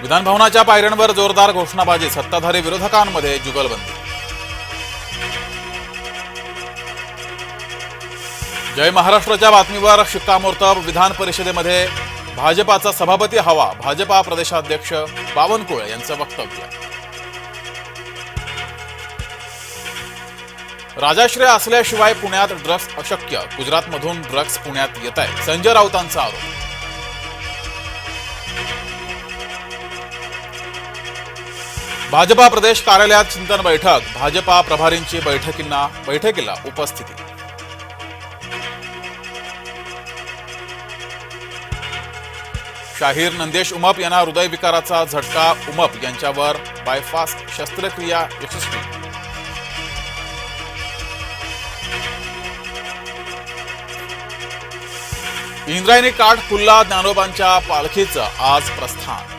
विधानभवनाच्या पायऱ्यांवर जोरदार घोषणाबाजी सत्ताधारी विरोधकांमध्ये जुगलबंदी. जय महाराष्ट्राच्या बातमीवर शिक्कामोर्तब विधान परिषदेमध्ये भाजपाचा सभापती हवा भाजपा प्रदेशाध्यक्ष बावनकुळे यांचं वक्तव्य. राजाश्रय असल्याशिवाय पुण्यात ड्रग्ज अशक्य गुजरातमधून ड्रग्ज पुण्यात येत आहे संजय राऊतांचा आरोप. भाजपा प्रदेश कार्यालयात चिंतन बैठक. भाजपा प्रभारींची बैठकींना बैठकीला उपस्थिती. शाहीर नंदेश उमप यांना हृदयविकाराचा झटका. उमप यांच्यावर बायपास शस्त्रक्रिया यशस्वी. इंद्रायणी काठ खुल्ला ज्ञानोबांच्या पालखीचं आज प्रस्थान.